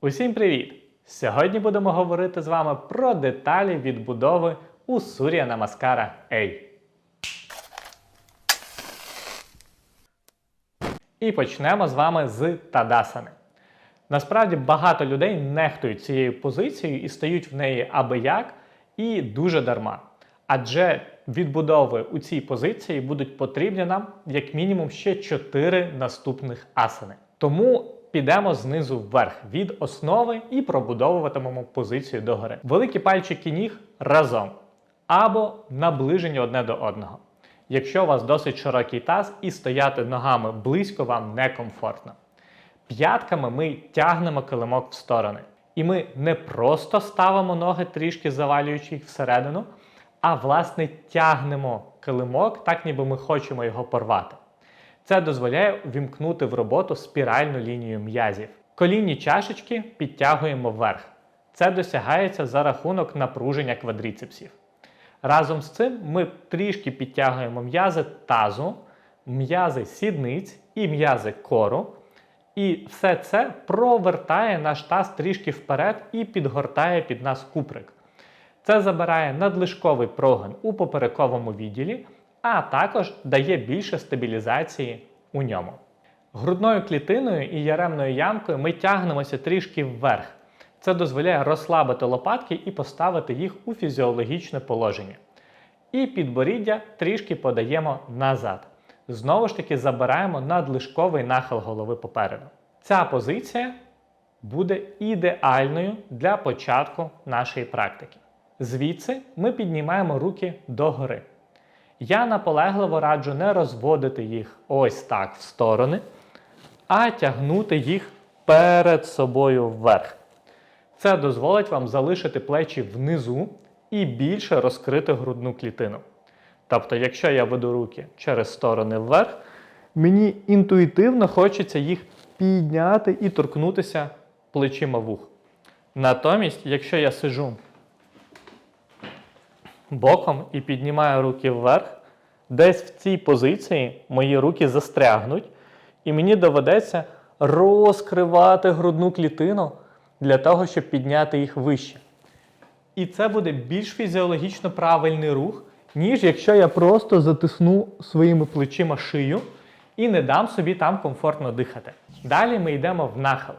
Усім привіт! Сьогодні будемо говорити з вами про деталі відбудови у Сурya Namaskara A. І почнемо з вами з Тадасани. Насправді багато людей нехтують цією позицією і стають в неї аби як, і дуже дарма. Адже відбудови у цій позиції будуть потрібні нам як мінімум ще 4 наступних асани. Тому підемо знизу вверх від основи і пробудовуватимемо позицію догори. Великі пальчики ніг разом або наближені одне до одного. Якщо у вас досить широкий таз і стояти ногами близько вам некомфортно. П'ятками ми тягнемо килимок в сторони. І ми не просто ставимо ноги трішки завалюючи їх всередину, а власне тягнемо килимок, так ніби ми хочемо його порвати. Це дозволяє вімкнути в роботу спіральну лінію м'язів. Колінні чашечки підтягуємо вверх. Це досягається за рахунок напруження квадріцепсів. Разом з цим ми трішки підтягуємо м'язи тазу, м'язи сідниць і м'язи кору. І все це провертає наш таз трішки вперед і підгортає під нас куприк. Це забирає надлишковий прогин у поперековому відділі, а також дає більше стабілізації у ньому. Грудною клітиною і яремною ямкою ми тягнемося трішки вверх. Це дозволяє розслабити лопатки і поставити їх у фізіологічне положення. І підборіддя трішки подаємо назад. Знову ж таки, забираємо надлишковий нахил голови попереду. Ця позиція буде ідеальною для початку нашої практики. Звідси ми піднімаємо руки догори. Я наполегливо раджу не розводити їх ось так в сторони, а тягнути їх перед собою вверх. Це дозволить вам залишити плечі внизу і більше розкрити грудну клітину. Тобто, якщо я веду руки через сторони вверх, мені інтуїтивно хочеться їх підняти і торкнутися плечима вух. Натомість, якщо я сижу боком і піднімаю руки вверх, десь в цій позиції мої руки застрягнуть, і мені доведеться розкривати грудну клітину для того, щоб підняти їх вище. І це буде більш фізіологічно правильний рух, ніж якщо я просто затисну своїми плечима шию і не дам собі там комфортно дихати. Далі ми йдемо в нахил.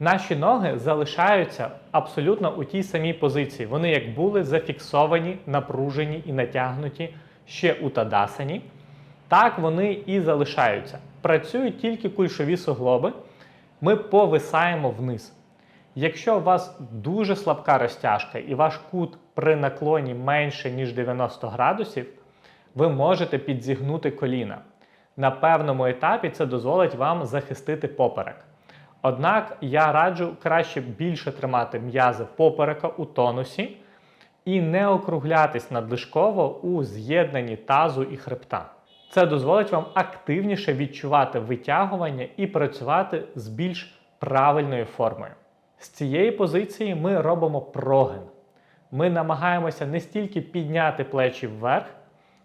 Наші ноги залишаються абсолютно у тій самій позиції. Вони як були зафіксовані, напружені і натягнуті ще у тадасані, так вони і залишаються. Працюють тільки кульшові суглоби, ми повисаємо вниз. Якщо у вас дуже слабка розтяжка і ваш кут при наклоні менше, ніж 90 градусів, ви можете підзігнути коліна. На певному етапі це дозволить вам захистити поперек. Однак я раджу краще більше тримати м'язи поперека у тонусі і не округлятись надлишково у з'єднанні тазу і хребта. Це дозволить вам активніше відчувати витягування і працювати з більш правильною формою. З цієї позиції ми робимо прогин. Ми намагаємося не стільки підняти плечі вверх,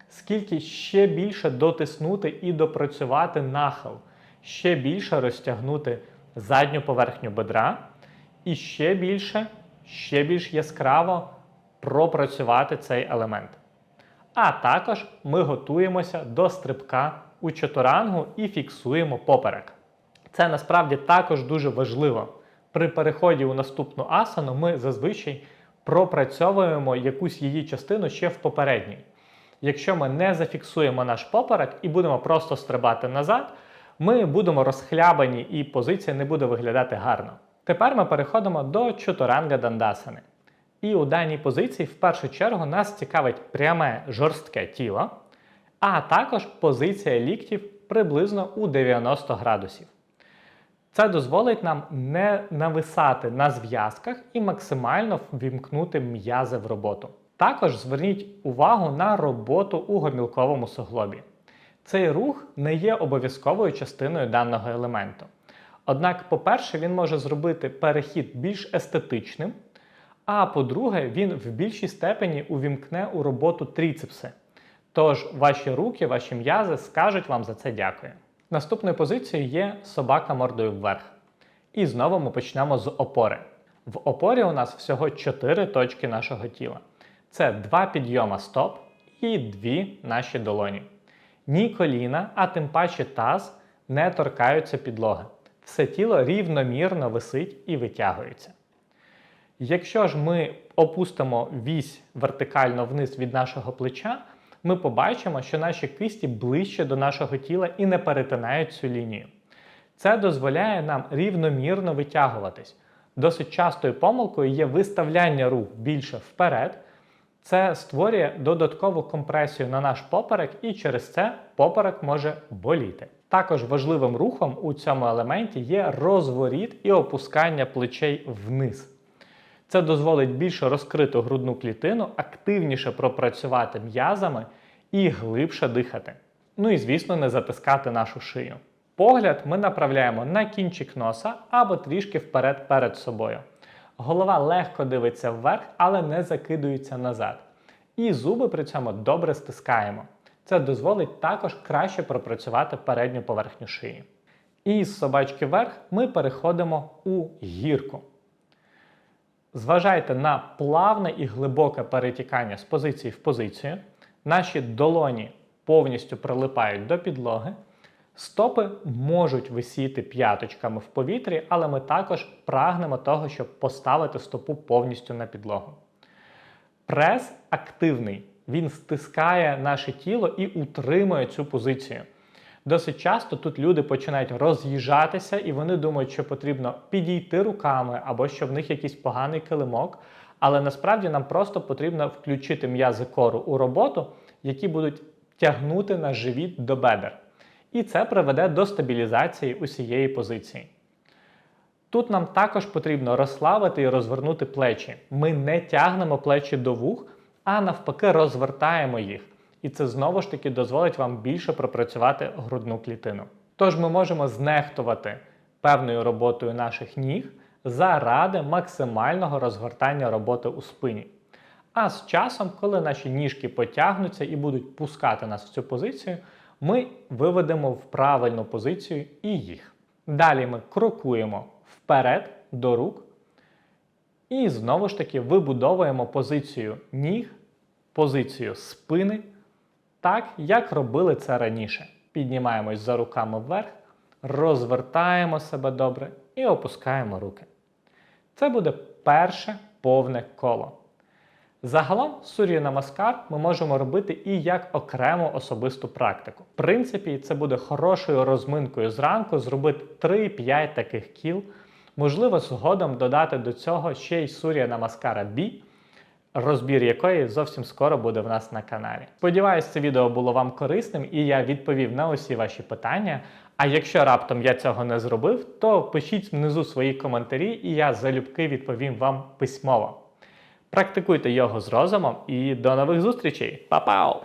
скільки ще більше дотиснути і допрацювати нахил, ще більше розтягнути задню поверхню бедра і ще більше, ще більш яскраво пропрацювати цей елемент. А також ми готуємося до стрибка у чотурангу і фіксуємо поперек. Це насправді також дуже важливо. При переході у наступну асану ми зазвичай пропрацьовуємо якусь її частину ще в попередній. Якщо ми не зафіксуємо наш поперек і будемо просто стрибати назад, ми будемо розхлябані і позиція не буде виглядати гарно. Тепер ми переходимо до чотуранга дандасани. І у даній позиції в першу чергу нас цікавить пряме жорстке тіло, а також позиція ліктів приблизно у 90 градусів. Це дозволить нам не нависати на зв'язках і максимально ввімкнути м'язи в роботу. Також зверніть увагу на роботу у гомілковому суглобі. Цей рух не є обов'язковою частиною даного елементу. Однак, по-перше, він може зробити перехід більш естетичним, а по-друге, він в більшій степені увімкне у роботу тріцепси. Тож ваші руки, ваші м'язи скажуть вам за це дякую. Наступною позицією є собака мордою вверх. І знову ми почнемо з опори. В опорі у нас всього 4 точки нашого тіла. Це два підйома стоп і дві наші долоні. Ні коліна, а тим паче таз не торкаються підлоги. Все тіло рівномірно висить і витягується. Якщо ж ми опустимо вісь вертикально вниз від нашого плеча, ми побачимо, що наші кисті ближче до нашого тіла і не перетинають цю лінію. Це дозволяє нам рівномірно витягуватись. Досить частою помилкою є виставляння рук більше вперед. Це створює додаткову компресію на наш поперек, і через це поперек може боліти. Також важливим рухом у цьому елементі є розворіт і опускання плечей вниз. Це дозволить більше розкрити грудну клітину, активніше пропрацювати м'язами і глибше дихати. Ну і, звісно, не затискати нашу шию. Погляд ми направляємо на кінчик носа або трішки вперед перед собою. Голова легко дивиться вверх, але не закидується назад. І зуби при цьому добре стискаємо. Це дозволить також краще пропрацювати передню поверхню шиї. І з собачки вверх ми переходимо у гірку. Зважайте на плавне і глибоке перетікання з позиції в позицію. Наші долоні повністю прилипають до підлоги. Стопи можуть висіти п'яточками в повітрі, але ми також прагнемо того, щоб поставити стопу повністю на підлогу. Прес активний, він стискає наше тіло і утримує цю позицію. Досить часто тут люди починають роз'їжджатися, і вони думають, що потрібно підійти руками або що в них якийсь поганий килимок. Але насправді нам просто потрібно включити м'язи кору у роботу, які будуть тягнути наш живіт до бедер. І це приведе до стабілізації усієї позиції. Тут нам також потрібно розслабити і розвернути плечі. Ми не тягнемо плечі до вух, а навпаки, розвертаємо їх. І це знову ж таки дозволить вам більше пропрацювати грудну клітину. Тож ми можемо знехтувати певною роботою наших ніг заради максимального розгортання роботи у спині. А з часом, коли наші ніжки потягнуться і будуть пускати нас в цю позицію, ми виведемо в правильну позицію і їх. Далі ми крокуємо вперед до рук. І знову ж таки вибудовуємо позицію ніг, позицію спини, так, як робили це раніше. Піднімаємось за руками вверх, розвертаємо себе добре і опускаємо руки. Це буде перше повне коло. Загалом сур'ю намаскар ми можемо робити і як окрему особисту практику. В принципі, це буде хорошою розминкою зранку зробити 3-5 таких кіл. Можливо, згодом додати до цього ще й сур'я намаскара бі, розбір якої зовсім скоро буде в нас на каналі. Сподіваюсь, це відео було вам корисним і я відповів на усі ваші питання. А якщо раптом я цього не зробив, то пишіть внизу свої коментарі, і я залюбки відповім вам письмово. Практикуйте його з розумом і до нових зустрічей. Па-пау!